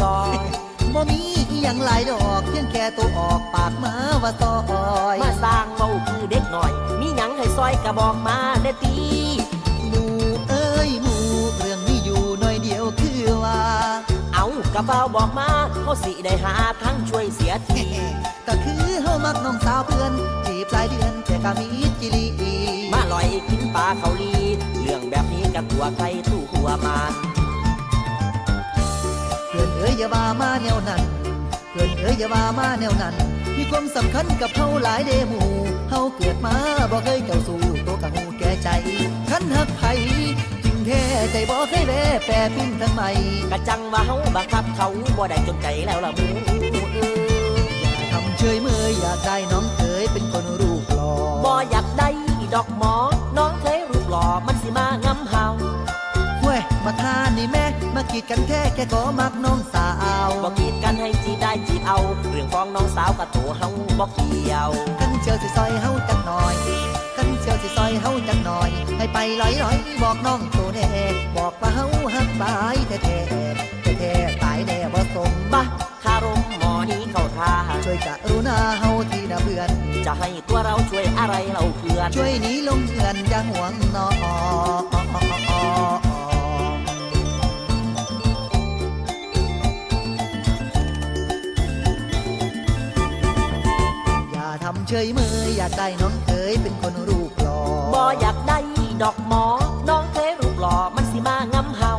ซอย บ่มีอหยังหลายดอกเพียงแค่ตัวออกปากมาว่าซอยมาสร้างเบาคือเด็กหน่อย มีหยังให้ซอยกระบอกมาเด้อตีหมูเอ้ยหมูเรื่องนี้อยู่หน่อยเดียวคือว่า เอากระเป๋าบอกมาเขาสิได้หาทั้งช่วยเสียที ก็คือเฮามักน้องสาวเพื่อนจีบหลายเดือนแต่ก็มีจิลีมาลอยกินปลาเขาลีเรื่อง แบบนี้กับตัวใครตู้หัวมันเพื่อนเอ้ยอย่าว่ามาแนวนั้นเพื่อนเอ้ยอย่าว่ามาแนวนั้น มีความสำคัญกับเฮาหลายเดหมู่เฮาเกิดมาบ่เคยเจ้าสู่ตัวกะหูแก่ใจคันหักไผจริงแท้ใจบ่เคยแวแปรปิ้นทั้งใหม่กะจังว่าเฮาบังคับเขาบ่ได้จนใจแล้วล่ะหมูเอ้ยทำเฉยเมยอยากได้น้องเคยเป็นคนรูปหล่อบ่อยากได้ดอกหมอ น้องเคยรูปหล่อมันสิมา กีดกันแท้แค่ก็มักน้องสาวบ่กีดกันให้จีได้จีบเอา เรื่องของน้องสาวกับตัวเฮาบ่เกี่ยวกันเชียวสิซอยเฮาจักหน่อยกันเชียวสิซอยเฮาจักหน่อย ให้ไปลอยลอยๆบอกน้องตัวแน่บอกว่าเฮาหักบายแท้แท้แท้ๆตายแน่บ่สมบะคารมหมอนี้เข้าท่าช่วยกรุณาเฮาทีนะเพื่อน จะให้ตัวเราช่วยอะไรเราเพื่อน ช่วยหนีลงเงินอย่าห่วงน้อง เฉยเมยอยากได้น้องเคยเป็นคนรูปหล่อบ่อยากได้ดอกหมอ น้องเคยรูปหล่อมันสิมางำเฮา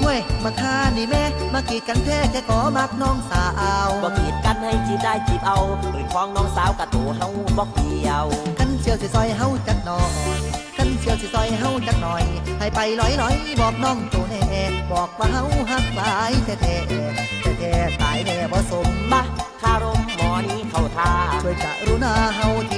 เว้ยมาฆ่านี่แม่ มากีดกันแท้แค่ขอมักน้องสาวบ่กีดกันให้จีบได้จีบเอาเรื่องของน้องสาวกับตัวเฮาบ่เกี่ยวกันเชียวสิซอยเฮาจักหน่อยกันเชียวสิซอยเฮาจักหน่อย ให้ไปลอยลอยๆบอกน้องตัวแน่บอกว่าเฮาหักหลายแท้แท้แท้ๆตายแน่บ่สม บะคารมหมอนี้เข้าท่า ช่วยกรุณาเฮาที ี